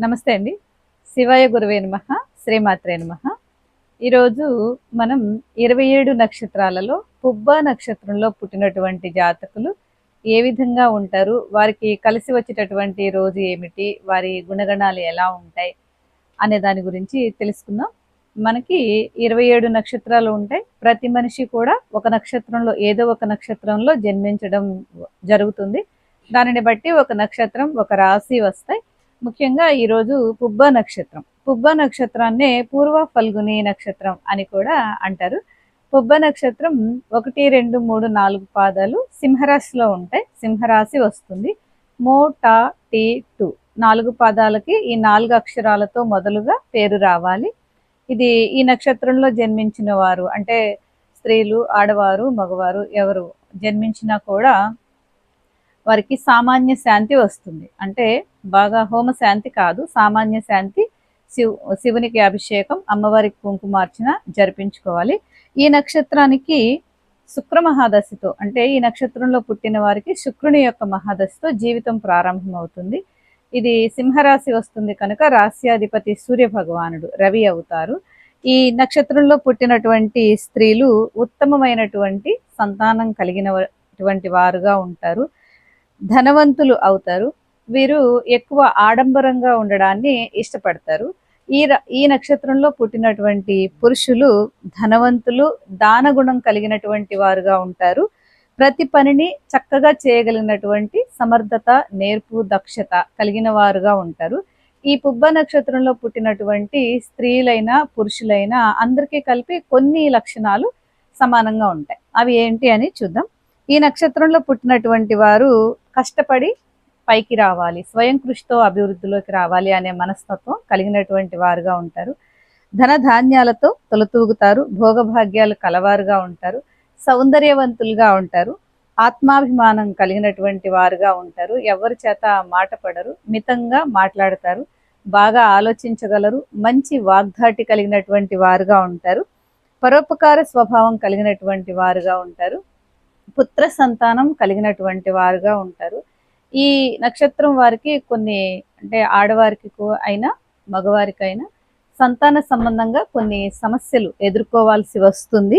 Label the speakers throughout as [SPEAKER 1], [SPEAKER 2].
[SPEAKER 1] నమస్తే అండి. శివాయ గురువే నమ శ్రీమాత్రే నమ. ఈరోజు మనం ఇరవై ఏడు నక్షత్రాలలో పుబ్బ నక్షత్రంలో పుట్టినటువంటి జాతకులు ఏ విధంగా ఉంటారు వారికి కలిసి వచ్చేటటువంటి రోజు ఏమిటి వారి గుణగణాలు ఎలా ఉంటాయి అనే దాని గురించి తెలుసుకుందాం. మనకి ఇరవై ఏడు నక్షత్రాలు ఉంటాయి. ప్రతి మనిషి కూడా ఒక నక్షత్రంలో ఏదో ఒక నక్షత్రంలో జన్మించడం జరుగుతుంది. దానిని బట్టి ఒక నక్షత్రం ఒక రాశి వస్తాయి. ముఖ్యంగా ఈరోజు పుబ్బ నక్షత్రం. పుబ్బ నక్షత్రాన్నే పూర్వ ఫల్గుని నక్షత్రం అని కూడా అంటారు. పుబ్బ నక్షత్రం ఒకటి రెండు మూడు నాలుగు పాదాలు సింహరాశిలో ఉంటాయి. సింహరాశి వస్తుంది. మో టా టీ టు. నాలుగు పాదాలకి ఈ నాలుగు అక్షరాలతో మొదలుగా పేరు రావాలి. ఇది ఈ నక్షత్రంలో జన్మించిన వారు అంటే స్త్రీలు ఆడవారు మగవారు ఎవరు జన్మించినా కూడా వారికి సామాన్య శాంతి వస్తుంది. అంటే బాగా హోమ శాంతి కాదు సామాన్య శాంతి. శివు శివునికి అభిషేకం అమ్మవారికి కుంకుమార్చన జరిపించుకోవాలి. ఈ నక్షత్రానికి శుక్ర మహాదశితో అంటే ఈ నక్షత్రంలో పుట్టిన వారికి శుక్రుని యొక్క మహాదశితో జీవితం ప్రారంభమవుతుంది. ఇది సింహరాశి వస్తుంది కనుక రాశ్యాధిపతి సూర్య భగవానుడు రవి అవుతారు. ఈ నక్షత్రంలో పుట్టినటువంటి స్త్రీలు ఉత్తమమైనటువంటి సంతానం కలిగినటువంటి వారుగా ఉంటారు. ధనవంతులు అవుతారు. వీరు ఎక్కువ ఆడంబరంగా ఉండడాన్ని ఇష్టపడతారు. ఈ ఈ నక్షత్రంలో పుట్టినటువంటి పురుషులు ధనవంతులు దానగుణం కలిగినటువంటి వారుగా ఉంటారు. ప్రతి పనిని చక్కగా చేయగలిగినటువంటి సమర్థత నేర్పు దక్షత కలిగిన వారుగా ఉంటారు. ఈ పుబ్బ నక్షత్రంలో పుట్టినటువంటి స్త్రీలైనా పురుషులైనా అందరికీ కలిపి కొన్ని లక్షణాలు సమానంగా ఉంటాయి. అవి ఏంటి అని చూద్దాం. ఈ నక్షత్రంలో పుట్టినటువంటి వారు కష్టపడి పైకి రావాలి స్వయం కృషితో అభివృద్ధిలోకి రావాలి అనే మనస్తత్వం కలిగినటువంటి వారుగా ఉంటారు. ధన ధాన్యాలతో తొలతూగుతారు భోగభాగ్యాలు కలవారుగా ఉంటారు సౌందర్యవంతులుగా ఉంటారు ఆత్మాభిమానం కలిగినటువంటి వారుగా ఉంటారు. ఎవరి చేత మాట పడరు మితంగా మాట్లాడతారు బాగా ఆలోచించగలరు మంచి వాగ్ధాటి కలిగినటువంటి వారుగా ఉంటారు పరోపకార స్వభావం కలిగినటువంటి వారుగా ఉంటారు పుత్ర సంతానం కలిగినటువంటి వారుగా ఉంటారు. ఈ నక్షత్రం వారికి కొన్ని అంటే ఆడవారికి అయినా మగవారికైనా సంతాన సంబంధంగా కొన్ని సమస్యలు ఎదుర్కోవాల్సి వస్తుంది.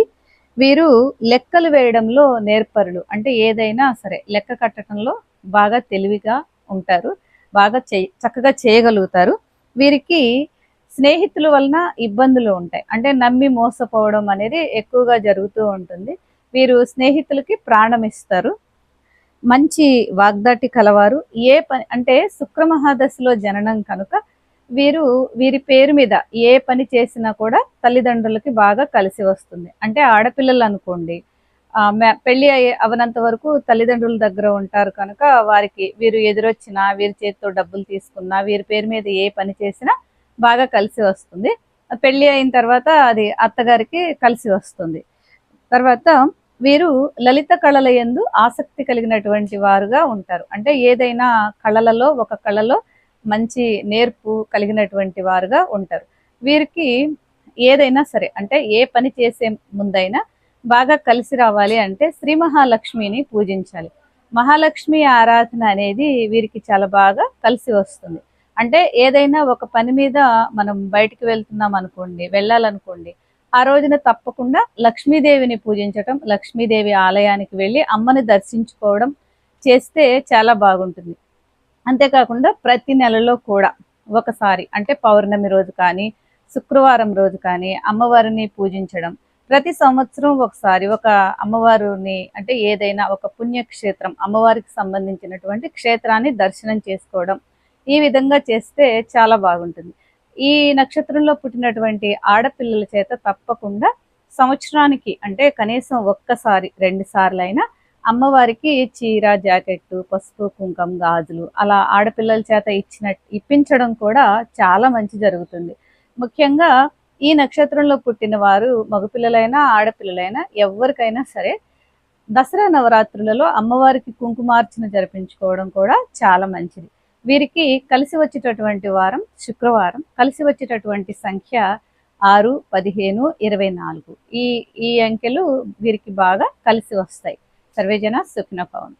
[SPEAKER 1] వీరు లెక్కలు వేయడంలో నేర్పరులు. అంటే ఏదైనా సరే లెక్క కట్టడంలో బాగా తెలివిగా ఉంటారు. బాగా చక్కగా చేయగలుగుతారు. వీరికి స్నేహితుల వలన ఇబ్బందులు ఉంటాయి. అంటే నమ్మి మోసపోవడం అనేది ఎక్కువగా జరుగుతూ ఉంటుంది. వీరు స్నేహితులకి ప్రాణం ఇస్తారు. మంచి వాగ్దాటి కలవారు. ఏ పని అంటే శుక్ర మహాదశలో జననం కనుక వీరు వీరి పేరు మీద ఏ పని చేసినా కూడా తల్లిదండ్రులకి బాగా కలిసి వస్తుంది. అంటే ఆడపిల్లలు అనుకోండి పెళ్ళి అవనంత వరకు తల్లిదండ్రుల దగ్గర ఉంటారు కనుక వారికి వీరు ఎదురొచ్చినా వీరి చేతితో డబ్బులు తీసుకున్నా వీరి పేరు మీద ఏ పని చేసినా బాగా కలిసి వస్తుంది. పెళ్ళి అయిన తర్వాత అది అత్తగారికి కలిసి వస్తుంది. తర్వాత వీరు లలిత కళల ఎందు ఆసక్తి కలిగినటువంటి వారుగా ఉంటారు. అంటే ఏదైనా కళలలో ఒక కళలో మంచి నేర్పు కలిగినటువంటి వారుగా ఉంటారు. వీరికి ఏదైనా సరే అంటే ఏ పని చేసే ముందైనా బాగా కలిసి రావాలి అంటే శ్రీ మహాలక్ష్మిని పూజించాలి. మహాలక్ష్మి ఆరాధన అనేది వీరికి చాలా బాగా కలిసి వస్తుంది. అంటే ఏదైనా ఒక పని మీద మనం బయటికి వెళ్తున్నాం అనుకోండి వెళ్ళాలనుకోండి ఆ రోజున తప్పకుండా లక్ష్మీదేవిని పూజించటం లక్ష్మీదేవి ఆలయానికి వెళ్ళి అమ్మని దర్శించుకోవడం చేస్తే చాలా బాగుంటుంది. అంతేకాకుండా ప్రతి నెలలో కూడా ఒకసారి అంటే పౌర్ణమి రోజు కానీ శుక్రవారం రోజు కానీ అమ్మవారిని పూజించడం. ప్రతి సంవత్సరం ఒకసారి ఒక అమ్మవారిని అంటే ఏదైనా ఒక పుణ్యక్షేత్రం అమ్మవారికి సంబంధించినటువంటి క్షేత్రాన్ని దర్శనం చేసుకోవడం ఈ విధంగా చేస్తే చాలా బాగుంటుంది. ఈ నక్షత్రంలో పుట్టినటువంటి ఆడపిల్లల చేత తప్పకుండా సంవత్సరానికి అంటే కనీసం ఒక్కసారి రెండు సార్లు అయినా అమ్మవారికి చీర జాకెట్ పసుపు కుంకం గాజులు అలా ఆడపిల్లల చేత ఇచ్చిన ఇప్పించడం కూడా చాలా మంచి జరుగుతుంది. ముఖ్యంగా ఈ నక్షత్రంలో పుట్టిన వారు మగపిల్లలైనా ఆడపిల్లలైనా ఎవరికైనా సరే దసరా నవరాత్రులలో అమ్మవారికి కుంకుమార్చన జరిపించుకోవడం కూడా చాలా మంచిది. వీరికి కలిసి వచ్చేటటువంటి వారం శుక్రవారం కలిసి వచ్చేటటువంటి సంఖ్య ఆరు పదిహేను ఇరవై నాలుగు. ఈ ఈ అంకెలు వీరికి బాగా కలిసి వస్తాయి. సర్వేజన సుఖ్న పవన్